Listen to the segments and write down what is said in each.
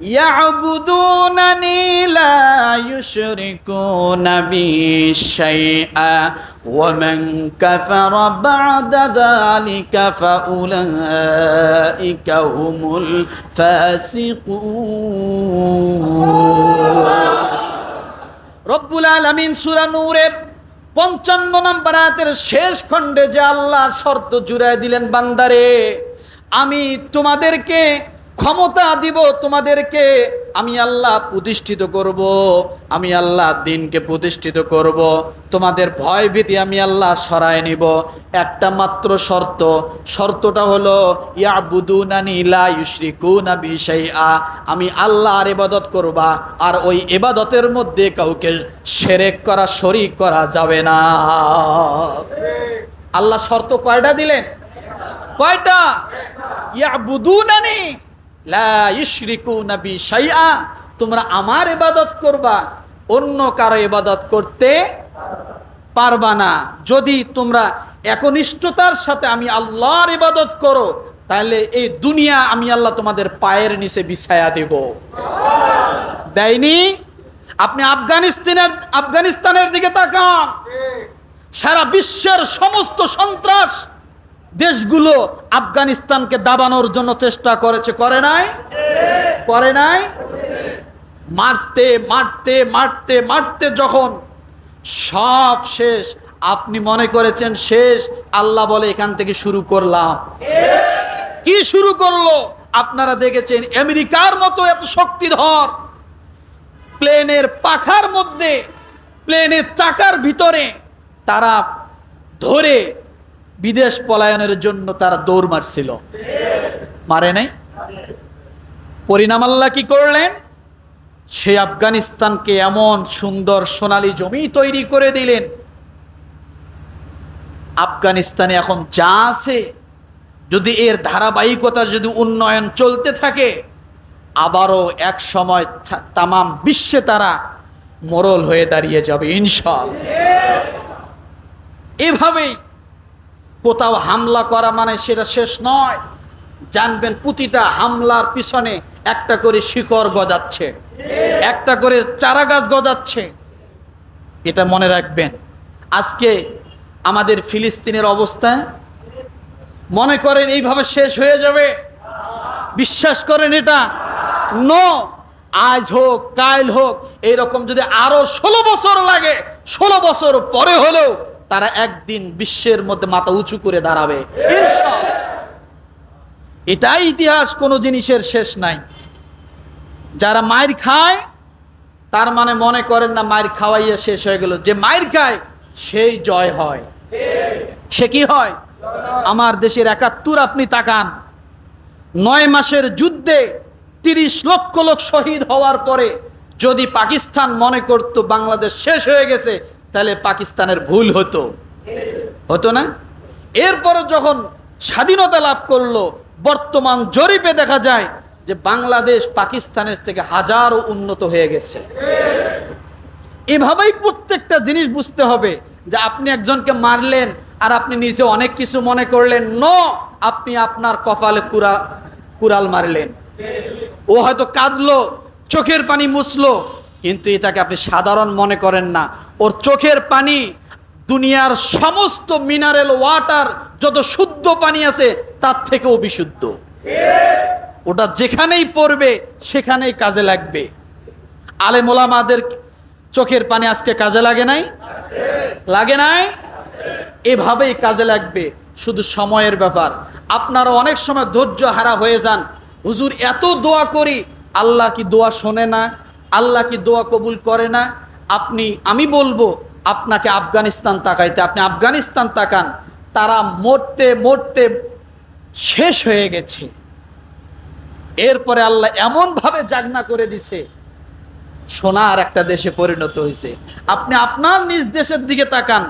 يعبدونني لا يشركون بي شيئا ومن كفر بعد ذلك فأولئك هم الفاسقون রব্বুল আলমিন সুরা নূরের পঞ্চান্ন নম্বর আয়াতের শেষ খণ্ডে যে আল্লাহ শর্ত জুড়ায় দিলেন বান্দারে আমি তোমাদেরকে ক্ষমতা দিব তোমাদেরকে, আমি আল্লাহ প্রতিষ্ঠিত করব, আমি আল্লাহ দিনকে প্রতিষ্ঠিত করব, তোমাদের ভয় ভীতি আমি আল্লাহ সরায় নিব। একটা মাত্র শর্ত, শর্তটা হলো, ইয়াবুদুনানি লা ইউশরিকুনা বিশাইআ, আমি আল্লাহ আর ইবাদত করবা, আর ওই এবাদতের মধ্যে কাউকে সেরেক করা, শরিক করা যাবে না। আল্লাহ শর্ত কয়টা দিলেন? কয়টা? ইয়া ইয়াবুদুনানি তোমরা আমার ইবাদত করবা, অন্য কারও ইবাদত করতে পারবা না। যদি তোমরা একনিষ্ঠতার সাথে আমি আল্লাহর ইবাদত করো, তাহলে এই দুনিয়া আমি আল্লাহ তোমাদের পায়ের নিচে বিছায়া দেব। দেয়নি? আপনি আফগানিস্তানের আফগানিস্তানের দিকে তাকান। সারা বিশ্বের সমস্ত সন্ত্রাস দেশগুলো আফগানিস্তানকে দাবানোর জন্য চেষ্টা করেছে, করে নাই? করে নাই? মারতে মারতে মারতে মারতে যখন সব শেষ, আপনি মনে করেছেন শেষ, আল্লাহ বলে, এখান থেকে শুরু করলাম। কি শুরু করল? আপনারা দেখেছেন, আমেরিকার মতো এত শক্তিধর, প্লেনের পাখার মধ্যে, প্লেনের চাকার ভিতরে তারা ধরে বিদেশ পলায়নের জন্য তারা দৌড় মারছিল। মারে নাই? পরিণাম আল্লাহ কি করলেন? সে আফগানিস্তানকে এমন সুন্দর সোনালী জমি তৈরি করে দিলেন। আফগানিস্তানে এখন যা আছে, যদি এর ধারাবাহিকতা যদি উন্নয়ন চলতে থাকে, আবারও এক সময় তামাম বিশ্বে তারা মোরল হয়ে দাঁড়িয়ে যাবে ইনশাল এভাবেই কোথাও হামলা করা মানে সেটা শেষ নয়। জানবেন প্রতিটা হামলার পিছনে একটা করে শিকড় গজাচ্ছে, একটা করে চারা গাছ গজাচ্ছে। এটা মনে রাখবেন। আজকে আমাদের ফিলিস্তিনের অবস্থা মনে করেন এইভাবে শেষ হয়ে যাবে? বিশ্বাস করেন এটা? নো আজ হোক, কাল হোক এইরকম যদি আরও ষোলো বছর লাগে, ষোলো বছর পরে হলেও তারা একদিন বিশ্বের মধ্যে মাথা উঁচু করে দাঁড়াবে। এটাই ইতিহাস, কোনো জিনিসের শেষ নাই। যারা মায়ের খায়, তার মানে মনে করেন না মায়ের খাওয়াইয়া শেষ হয়ে গেল। যে মায়ের খায়, সেই জয় হয়। সে কি হয়? আমার দেশের একাত্তর আপনি তাকান। নয় মাসের যুদ্ধে তিরিশ লক্ষ লোক শহীদ হওয়ার পরে যদি পাকিস্তান মনে করত বাংলাদেশ শেষ হয়ে গেছে তাহলে পাকিস্তানের ভুল হতো। হতো না? এরপরে যখন স্বাধীনতা লাভ করল, বর্তমান জরিপে দেখা যায় যে বাংলাদেশ পাকিস্তানের থেকে হাজারো উন্নত হয়ে গেছে। এভাবেই প্রত্যেকটা জিনিস বুঝতে হবে যে আপনি একজনকে মারলেন আর আপনি নিজে অনেক কিছু মনে করলেন, ন, আপনি আপনার কপালে কুড়া কুড়াল মারলেন। ও হয়তো কাঁদলো, চোখের পানি মুছলো কিন্তু এটাকে আপনি সাধারণ মনে করেন না। ওর চোখের পানি, দুনিয়ার সমস্ত মিনারেল ওয়াটার যত শুদ্ধ পানি আছে, তার থেকেও বিশুদ্ধ। ওটা যেখানেই পড়বে, সেখানেই কাজে লাগবে। আলে আলেমোলামাদের চোখের পানি আজকে কাজে লাগে নাই? লাগে নাই? এভাবেই কাজে লাগবে, শুধু সময়ের ব্যাপার। আপনারা অনেক সময় ধৈর্য হারা হয়ে যান। হুজুর, এত দোয়া করি, আল্লাহ কি দোয়া শোনে না? আল্লাহ কি দোয়া কবুল করে না? আপনি, আমি বলব, আপনাকে আফগানিস্তান তাকাইতে। আপনি আফগানিস্তান তাকান, তারা মরতে মরতে শেষ হয়ে গেছে। এরপরে আল্লাহ এমনভাবে জাগনা করে দিছে, সোনার একটা দেশে পরিণত হয়েছে আপনি আপনার নিজ দেশের দিকে তাকান,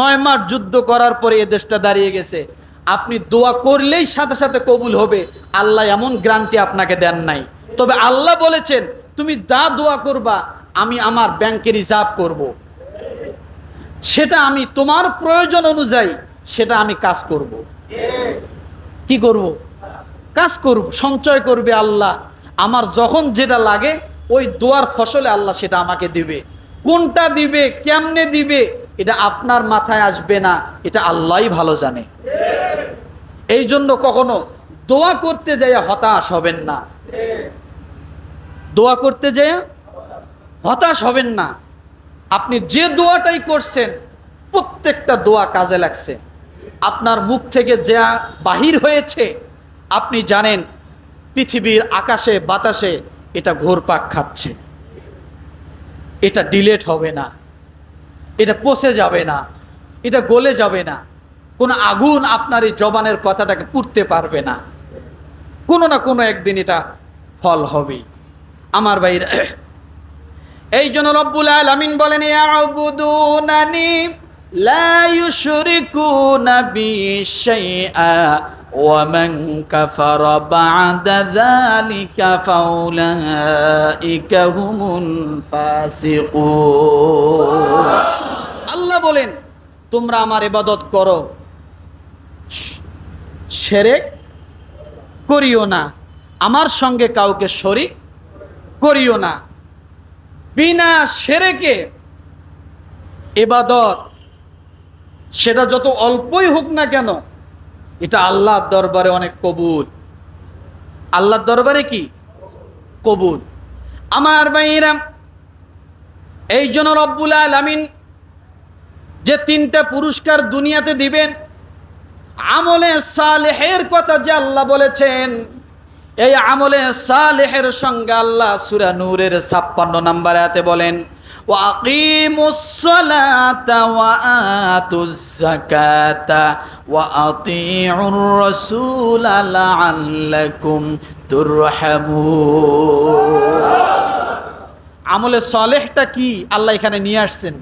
নয় মাস যুদ্ধ করার পরে এ দেশটা দাঁড়িয়ে গেছে। আপনি দোয়া করলেই সাথে সাথে কবুল হবে। আল্লাহ এমন গ্রান্টি আপনাকে দেন নাই। তবে আল্লাহ বলেছেন তুমি যা দোয়া করবা, আমি আমার ব্যাংকে রিজার্ভ করব। সেটা আমি তোমার প্রয়োজন অনুযায়ী, সেটা আমি কাজ করব। কি করব? কাজ করব, সঞ্চয় করবে আল্লাহ। আমার যখন যেটা লাগে, ওই দোয়ার ফসলে আল্লাহ সেটা আমাকে দিবে। কোনটা দিবে, কেমনে দিবে, এটা আপনার মাথায় আসবে না, এটা আল্লাহই ভালো জানে। এই জন্য কখনো দোয়া করতে যাই হতাশ হবেন না। দোয়া করতে যেয়ে হতাশ হবেন না। আপনি যে দোয়াটাই করছেন, প্রত্যেকটা দোয়া কাজে লাগছে। আপনার মুখ থেকে যা বাহির হয়েছে, আপনি জানেন পৃথিবীর আকাশে, বাতাসে এটা ঘোরপাক খাচ্ছে। এটা ডিলেট হবে না। এটা পচে যাবে না। এটা গলে যাবে না। কোনো আগুন আপনার এই জবানের কথাটাকে পুড়তে পারবে না। কোনো না কোনো একদিন এটা ফল হবেই। আমার বাইরে এই জন্য রব্বুল আলামিন বলেন, ইয়াবুদুনানি লা ইউশরিকুনা বি শাইআ ওয়া মান কাফারা বা'দা যালিকা ফাউলাইকা হুমুল ফাসিকুন। আল্লাহ বলেন, তোমরা আমার ইবাদত করো। সেরেক করিও না। আমার সঙ্গে কাউকে শরিক করিও না। বিনা সেরেকে এবাদত সেটা যত অল্পই হোক না কেন, এটা আল্লাহর দরবারে অনেক কবুল। আল্লাহর দরবারে কি? কবুল। আমার বাইরাম এই জন্য রব্বুল আলামিন যে তিনটা পুরস্কার দুনিয়াতে দিবেন, আমলে সালেহের কথা যে আল্লাহ বলেছেন এই আমলে সালেহের সঙ্গে আল্লাহ সুরা নূরের ছাপ্পান্ন নাম্বার আয়াতে বলেন وأقيموا الصلاة وآتوا الزكاة وأطيعوا الرسول لعلكم ترحمون আমলে সলেহটা কি আল্লাহ এখানে নিয়ে আসছেন